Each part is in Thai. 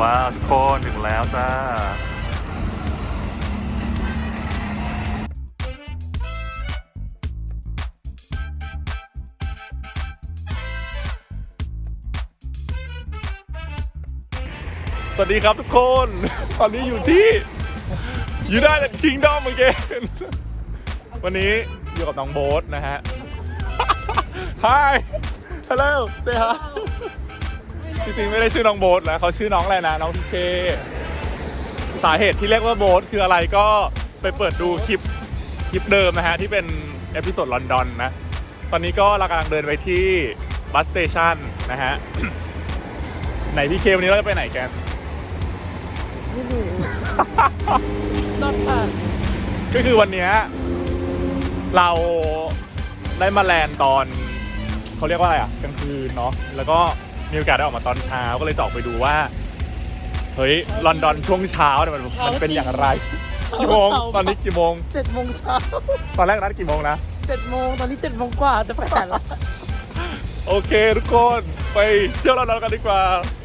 ว้าวทุกคนถึงแล้วจ้าสวัสดีครับทุกคน ตอนนี้อยู่ที่ United Kingdom again วันนี้อยู่กับน้องโบ๊ทนะฮะ Hi Hello say hi จริงๆไม่ได้ชื่อน้องโบ๊ทนะเขาชื่อน้องอะไรนะน้องทีเคสาเหตุที่เรียกว่าโบ๊ทคืออะไรก็ไปเปิดดูคลิปคลิปเดิมนะฮะ ที่เป็นเอพิโซดลอนดอนนะ ตอนนี้ก็เรากำลังเดินไปที่บัสสเตชันนะฮะ ไหนพี่เควันนี้เราจะไปไหนกันไม่รู้นอนผ่านก็คือวันนี้เราได้มาแลนด์ตอน เขาเรียกว่าอะไรอะกลางคืนเนาะแล้วก็ มีโอกาสได้ออกมาตอนเช้าก็เลยจะออกไปดูว่า เฮ้ยลอนดอนช่วงเช้าเนี่ยมันมันเป็นอย่างไรกี่โมงตอนนี้กี่โมงเจ็ดโมงเช้าตอนแรกนัดกี่โมงนะเจ็ดโมงตอนนี้เจ็ดโมงกว่าจะแปดละโอเคทุกคนไปเที่ยวลอนดอนกันดีกว่า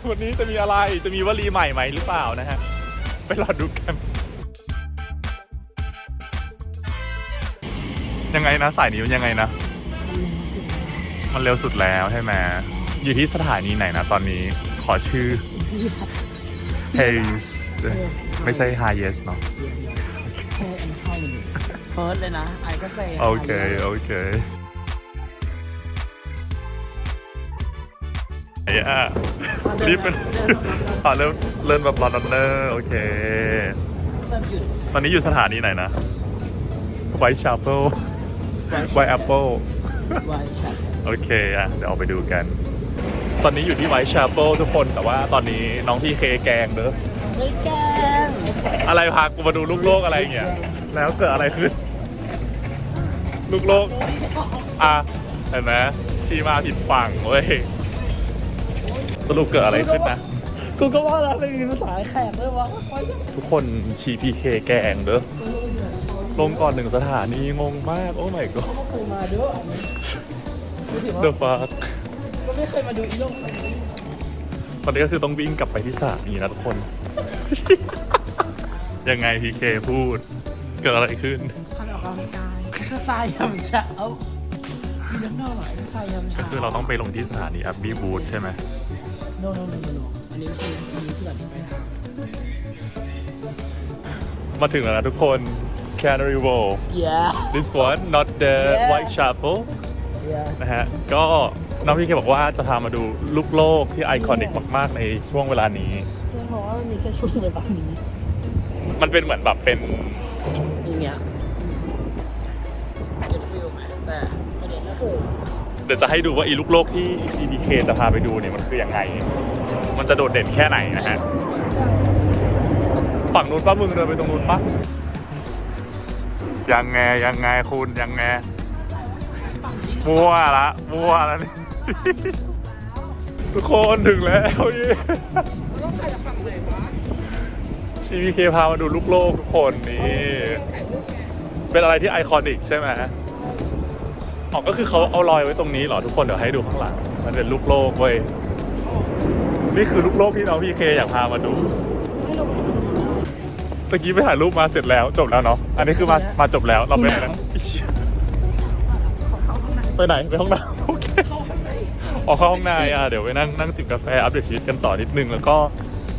วันนี้จะมีอะไรจะมีวลีใหม่ไหมหรือเปล่านะฮะไปรอดูกันยังไงนะสายนี้มันยังไงนะ มันเร็วสุดแล้วใช่ไหม อยู่ที่สถานีไหนนะตอนนี้ขอชื่อ Hayes ไม่ใช่ Highest เนาะ เฟิร์สเลยนะไอ้ก็เซ่โอเค โอเคไอ้อะนี่เป็นอ่าเริ่มเริ่มแบบลอนดอนเนอร์โอเคเริ่มหยุดตอนนี้อยู่สถานีไหนนะไวท์ชาเปิลไวท์แอปเปิลวายชัดโอเคอะ เดี๋ยวเอาไปดูกัน ตอนนี้อยู่ที่ไวท์ชาเปิลทุกคนแต่ว่าตอนนี้น้องพี่เคแกงเด้อไม่แกล้งอะไรพากูมาดูลูกโลกอะไรอย่างเงี้ยแล้วเกิดอะไรขึ้น ลูกโลก อะเห็นไหมชี้มาผิดฝั่งเว้ยสรุปเกิดอะไรขึ้นนะกูก็ว่าแล้วไม่มีภาษาแขกด้วยวะทุกคนชีพีเคแกงเด้อลงก่อนหนึ่งสถานีงงมาก โอ้ my god ก็เคยมาด้วยไม่ถือว่า the fuck ก็ไม่เคยมาดูอีโลกครั้งนี้ตอนนี้ก็คือต้องวิ่งกลับไปที่สถานีนะทุกคน ยังไงพีเคพูด เกิดอะไรขึ้นทำออกกำลังกายก็ทรายยำเช้ามีน้ำหน่อยทรายยำก็เช้าคือเราต้องไปลงที่สถานีอับบี้บูธใช่ไหมโนโนโนโนอันนี้ไม่ใช่อันนี้คือแบบไปทางมาถึงแล้วนะทุกคน Canary Wharf yeah this one not the Yeah. Whitechapel yeah นะฮะก็ น้องพี่เคบอกว่าจะพามาดูลูกโลกที่ไอคอนิกมาก ๆ ในช่วงเวลานี้ซึ่งเพราะว่ามันมีแค่ช่วงเวลานี้มันเป็นเหมือนแบบเป็นอย่างเงี้ย get feel ไหมแต่ประเด็นก็คือเดี๋ยวจะให้ดูว่าอีลูกโลกที่ CBK จะพาไปดูเนี่ยมันคือยังไง มันจะโดดเด่นแค่ไหนนะฮะ ฝั่งนู้นป้ามึงเดินไปตรงนู้นปะยังไงยังไงคุณยังไง มั่วละ มั่วละนี่ ทุกคนถึงแล้วเย้ต้องถ่ายจากฝั่งไหนวะ CBK พามาดูลูกโลกทุกคนนี่เป็นอะไรที่ไอคอนิกใช่ไหมอ๋อก็คือเขาเอารอยไว้ตรงนี้เหรอทุกคนเดี๋ยวให้ดูข้างหลัง มันเป็นลูกโลกเว้ยนี่คือลูกโลกที่น้องพีเคอยากพามาดูให้เราไปดูตะกี้ไปถ่ายรูปมาเสร็จแล้วจบแล้วเนาะอันนี้คือมามาจบแล้วเราไปไหนนะไปไหนไปห้องน้ำ ออกเข้าห้องนายอะเดี๋ยวไปนั่งนั่งจิบกาแฟอัปเดตชีวิตกันต่อนิดนึงแล้วก็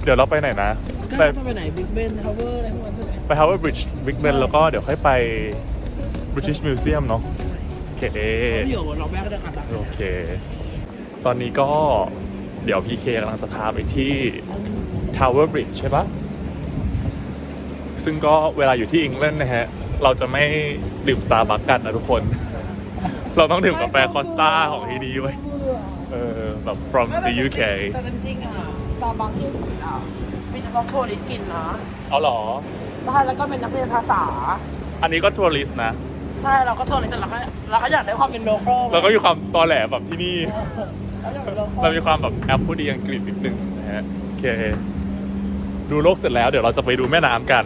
เดี๋ยวเราไปไหนนะ ก็ไปจะไปไหนบิ๊กเบนทาวเวอร์อะไรพวกนั้นใช่ไหมไป Harvard Bridge Big Ben แล้วก็เดี๋ยวค่อยไป British Museum เนาะโอเคเดี๋ยวเราแม่ก็จะขัดดักโอเค ตอนนี้ก็เดี๋ยวพีเคกำลังจะพาไปที่ Tower Bridge ใช่ปะซึ่งก็เวลาอยู่ที่อังกฤษนะฮะ เราจะไม่ดื่มสตาร์บัคกันนะทุกคน เราต้องดื่มกาแฟคอสตาของที่นี่ไว้ย เออแบบ from the UK แต่จริงๆอะสตาร์บัคที่กินอะมีเฉพาะโทริสกินนะเอาเหรอ ใช่แล้วก็เป็นนักเรียนภาษา อันนี้ก็ทัวริสต์นะ ใช่เราก็โทริสแต่เราก็เราก็อยากได้ความเป็นโลคอลแล้วก็มีความตอแหลแบบที่นี่เราอยากเป็นโลคอลเรามีความแบบแอปพูดดีอังกฤษนิดนึงนะฮะโอเค ดูโลกเสร็จแล้วเดี๋ยวเราจะไปดูแม่น้ำกัน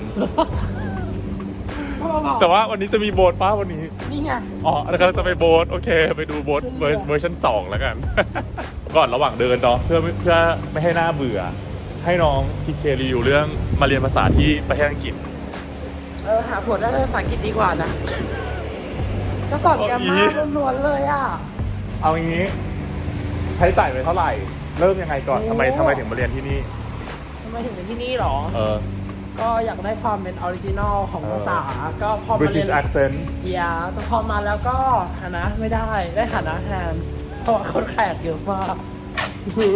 แต่ว่าวันนี้จะมีโบ๊ทป้าวันนี้ นี่ไง อ๋อแล้วก็จะไปโบ๊ทโอเค ไปดูโบ๊ทเวอร์เวอร์ชันสองแล้วกัน ก่อนระหว่างเดินเนาะเพื่อไม่เพื่อไม่ให้หน้าเบื่อ ให้น้องพีเครีวิวเรื่องมาเรียนภาษาที่ประเทศอังกฤษเออหาผลได้ภาษาอังกฤษดีกว่านะ ก็สอนแกรมมาล้วนๆเลยอะ เอางี้ ใช้จ่ายไปเท่าไหร่ เริ่มยังไงก่อนโอ้ทำไมทำไมถึงมาเรียนที่นี่ทำไมถึงเป็นที่นี่หรอ เออ ก็อยากได้ความเป็นออริจินอลของภาษา ก็พอมาเรีย British น accent ยาแต่พอมาแล้วก็หานะไม่ได้ได้หานะแทนเพราะว่าคนแขกเยอะมาก มึ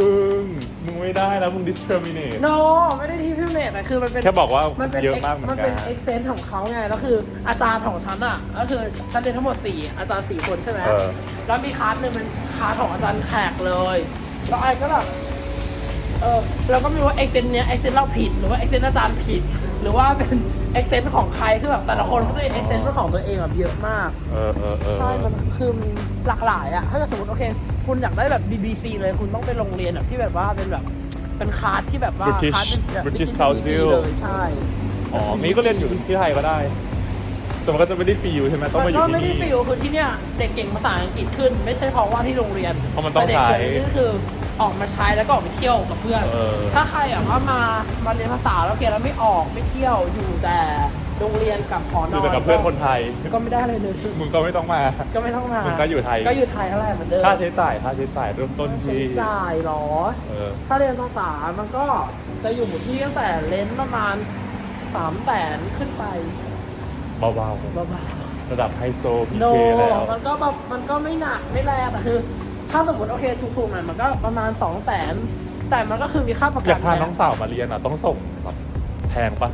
ง มึงไม่ได้แล้วมึง discriminate no ไม่ได้ที่พิเมตแต่คือมันเป็นแค่บอกว่ามันเป็นเยอะมากเหมือนมันกัเป็นนเอ็กเซนต์ของเขาไงแล้วคืออาจารย์ของฉันอะก็คือฉันเรียนทั้งหมด 4 อาจารย์ 4 คนใช่ไหมเออ แล้วมีคลาสหนึ่งเป็นคลาสของอาจารย์แขกเลย แล้วไอ้ก็แบบ เออเราก็ไม่รู้ว่าเอ็กเซนต์เนี้ยเอ็กเซนต์เราผิดหรือว่าเอ็กเซนต์อาจารย์ผิด หรือว่าเป็นเอ็กเซนต์ของใครคือแบบแต่ละคนก็จะมีเอ็กเซนต์ของตัวเองแบบเยอะมาก เออเออเออใช่ มันคือมันหลากหลายอะถ้าเกิดสมมติโอเค คุณอยากได้แบบ BBC เลยคุณต้องไปโรงเรียนแบบที่แบบว่าเป็นแบบเป็นคลาสที่แบบว่า British คลาสเป็นแบบ British BBC Council เลยใช่ อ๋องี้ก็เรียนอยู่ที่ไทยก็ได้ แต่มันก็จะไม่ได้ฟรีอยู่ใช่ไหมต้องมาอยู่ก็ที่ไม่ได้นี่ฟิลคือที่เนี้ยเด็กเก่งภาษาอังกฤษขึ้น ไม่ใช่เพราะว่าที่โรงเรียนเพราะมันต้องแต่เด็กใช้เก่งก็คือ ออกมาใช้แล้วก็ออกไปเที่ยวกับเพื่อน เออ ถ้าใครแบบว่ามามาเรียนภาษาแล้วเกียนแล้วไม่ออกไม่เที่ยวอยู่แต่โรงเรียนกับหอนอยู่อนแต่กับเพื่อนคนไทย ก็ไม่ได้เลยเลยมึงก็ไม่ต้องมา ก็ไม่ต้องมามึงก็อยู่ไทย ก็อยู่ไทยเท่าไหร่เหมือนเดิมค่าใช้จ่ายค่าใช้จ่ายเริ่มต้นใช้ที่จ่ายเหรอ เออ ถ้าเรียนภาษามันก็จะอยู่ที่ตั้งแต่เลนส์ประมาณสามแสนขึ้นไปเบาบ้าๆระดับไฮโซพีๆโนเคแล้ว มันก็แบบมันก็ไม่หนักไม่แรงแต่คือ ถ้าสมมติโอเคถูกๆหน่อยมันก็ประมาณสองแสนแต่มันก็คือมีค่าประอกัยานกพาน้องสาวมาเรียนอะต้องส่งแบบแพงปะ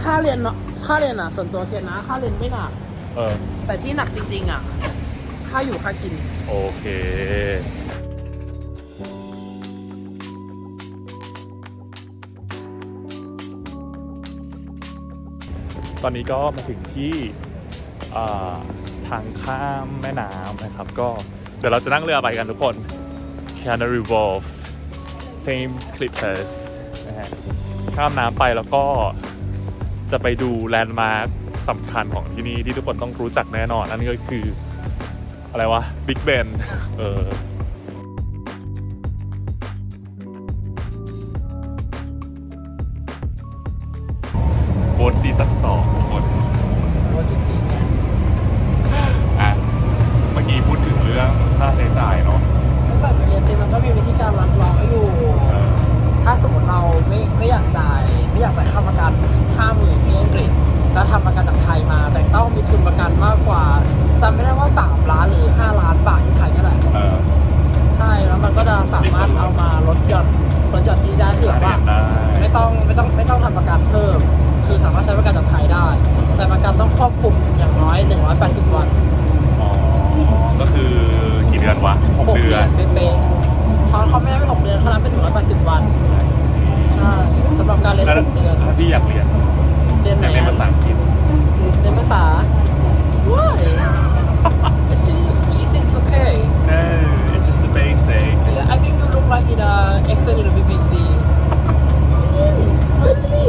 ค่าเรียนเนาะค่าเรียนอะ ส่วนตัวเทียนนะค่าเรียนไม่หนัก เออ แต่ที่หนักจริง ๆ อะ ค่าอยู่ค่ากิน โอเค ตอนนี้ก็มาถึงที่อ่าทางข้ามแม่น้ำนะครับ ก็เดี๋ยวเราจะนั่งเรือไปกันทุกคน Canary Wharf Thames Clippers นะฮะข้ามน้ำไปแล้วก็จะไปดูแลนด์มาร์คสำคัญของที่นี่ที่ทุกคนต้องรู้จักแน่นอน นั่นก็คืออะไรวะบิ๊กเบนเออ เดือนวะหก6เดืเดืออนนเป๊ะๆเขาเขาไม่ได้เป็น6เดือนเขานับเป็น180วัน ใช่สำหรับการเรียนแล้ว6เดือนถ้าพี่อยากเรียนเรียนอยากเรียนภาษาอังกฤษเรียนภาษา Why I think it's it's okay No it's just the basic Yeah, I think you look like in uh extend in the BBC จริง really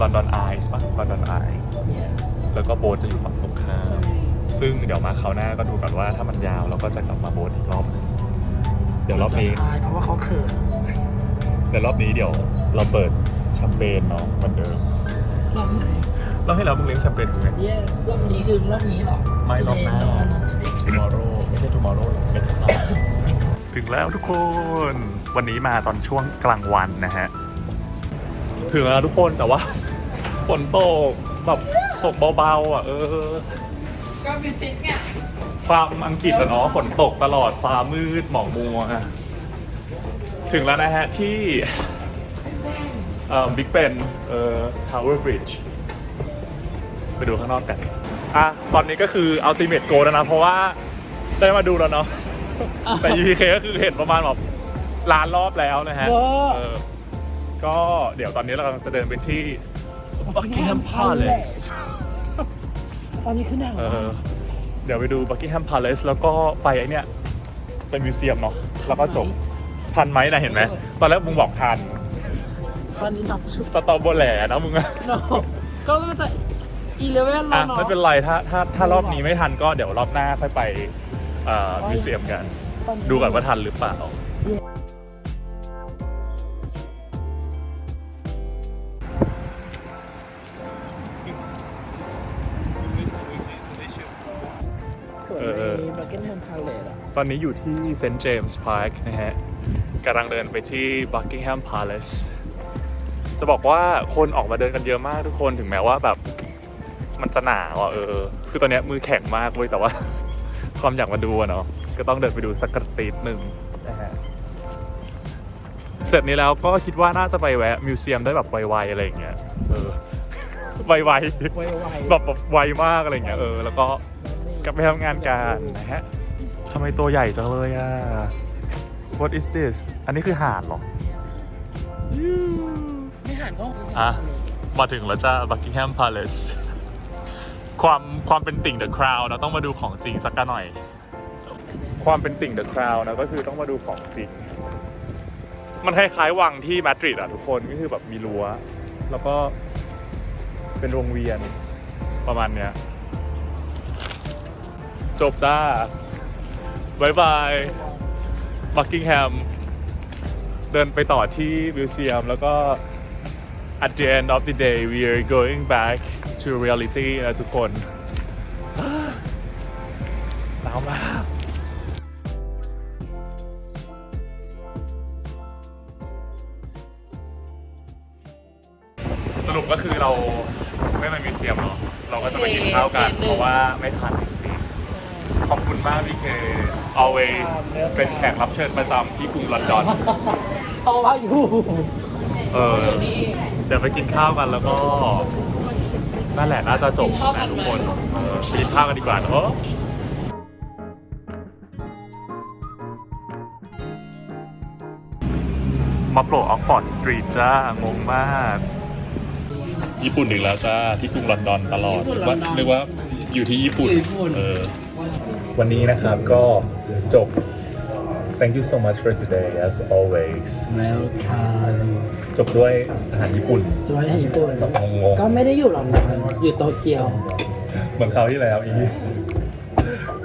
ลอนดอนไอส์ป่ะลอนดอนไอส์เนี่ยแล้วก็โบสถ์จะอยู่ฝั่งตรงข้ามใช่ซึ่งเดี๋ยวมาคราวหน้าก็ดูกันว่าถ้ามันยาวเราก็จะกลับมาโบสถ์อีกรอบหนึงเดี๋ยวรอบนี้ใช่เพราะว่าเขาเขินเดี๋ยวรอบนี้เดี๋ยวเราเปิดแชมเปญเนาะเหมือนเดิมรอบไหนเราให้เรามึงเลี้ยงแชมเปญกูไงเย่รอบนี้คือรอบนี้เหรอไม่รอบหน้า Today no, not today tomorrow ไม่ใช่ tomorrow next time ถึงแล้วทุกคน วันนี้มาตอนช่วงกลางวันนะฮะ ถึงแล้วทุกคนแต่ว่า ฝนตกแบบตกเบาๆอะ เออ ก็บิวติกเนี่ยความอังกฤษอะเนาะฝนตกตลอดฟ้ามืดหมอกมัวอะถึงแล้วนะฮะ ที่เอ่อบิ๊กเบนเอ่อทาวเวอร์บริดจ์ไปดูข้างนอกกัน อะ ตอนนี้ก็คืออัลติเม e โกแล้วนะ เพราะว่าได้มาดูแล้วเนาะแต่ EPK ก็คือเห็นประมาณแบบล้านรอบแล้วนะฮะเวอร์เออ ก็เดี๋ยวตอนนี้เรากำลังจะเดินไปที่ Buckingham Palace ตอนนี้คือหนังเออเดี๋ยวไปดู Buckingham Palace แล้วก็ไปไอเนี้ยไปมิวเซียมเนาะแล้วก็จบทันไหมนะเห็นไหม ตอนแรกมึงบอกทันตอนนี้นับชุดสตอโบแหลนะมึงอะเนาะก็มันจะอีเลเว่นแล้อะวเนาะไม่เป็นไรถ้าถ้าถ้ารอบนี้ไม่ทันก็เดี๋ยวรอบหน้าค่อยไปเอ่อมิวเซียมกัน ดูก่อนว่าทันหรือเปล่า ส่วนเอในอบักเก็ตแฮมพาเลตอะตอนนี้อยู่ที่เซนต์เจมส์พาร์คนะฮะกำลังเดินไปที่ Buckingham Palace จะบอกว่าคนออกมาเดินกันเยอะมากทุกคนถึงแม้ว่าแบบมันจะหนาวอะเออ คือตอนเนี้ยมือแข็งมากเว้ยแต่ว่า ความอยากมาดูอะเนาะก็ต้องเดินไปดูสักกระตีดหนึ่งนะฮะเสร็จนี้แล้วก็คิดว่าน่าจะไปแวะมิวเซียมได้แบบไวๆอะไรอย่างเงี้ยเออ ไวไวๆๆแบบแบบไวมากอะไรอย่างเงี้ยเออแล้วก็ กลับไปทำงานกันนะฮะทำไมตัวใหญ่จังเลยอะ What is this อันนี้คือห่านเหรอไม่หันก็อะ มาถึงแล้วจ้า Buckingham Palace ความความเป็นติ่ง The Crown นะต้องมาดูของจริงสักหน่อย ความเป็นติ่ง The Crown นะก็คือต้องมาดูของจริง มันคล้ายๆวังที่มาดริดอะทุกคนก็คือแบบมีรั้ว แล้วก็เป็นวงเวียนประมาณเนี้ย จบจ้าบายบายบักกิงแฮม เดินไปต่อที่มิวเซียมแล้วก็ at the end of the day we are going back to reality นะทุกคนหนาวมากสรุปก็คือเราไม่ไปมิวเซียมเนาะเราก็จะไปกินข้าวกัน เพราะว่าไม่ทันจริงๆขอบ คุณมากพี่เค always เป็นแขกรับเชิญประจำที่กรุงลอนดอนเพราะว่าอยู่เออ เดี๋ยวไปกินข้าวกันแล้วก็นั่นแหละน่าจะจบกินข้าวกันะนทุกไหมคนเออไปกินข้าวกันดีกว่าเนอะมาโผล่ออกฟอร์ดสตรีทจ้างงมาก ญี่ปุ่นอีกแล้วจ้าที่กรุงลอนดอนตลอดญี่ปุ่นนึกว่าลอนดอนนึกว่าอยู่ที่ญี่ปุ่นอยู่ญี่ปุ่นเออ วันนี้นะครับก็จบ thank you so much for today as always แล้วค่ะจบด้วยอาหารญี่ปุ่นตัวให้ญี่ปุ่น แบบงงก็ไม่ได้อยู่หรอกนะอยู่โตเกียว ๆเหมือนคราวที่แล้วอี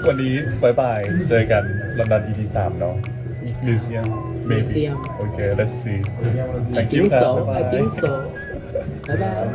วันนี้บายบาย เจอกันลอนดอน EP 3เนาะ Museum maybe Museum okay let's see I thank you think ครับ so บ๊ายบาย I think so บ๊ายบาย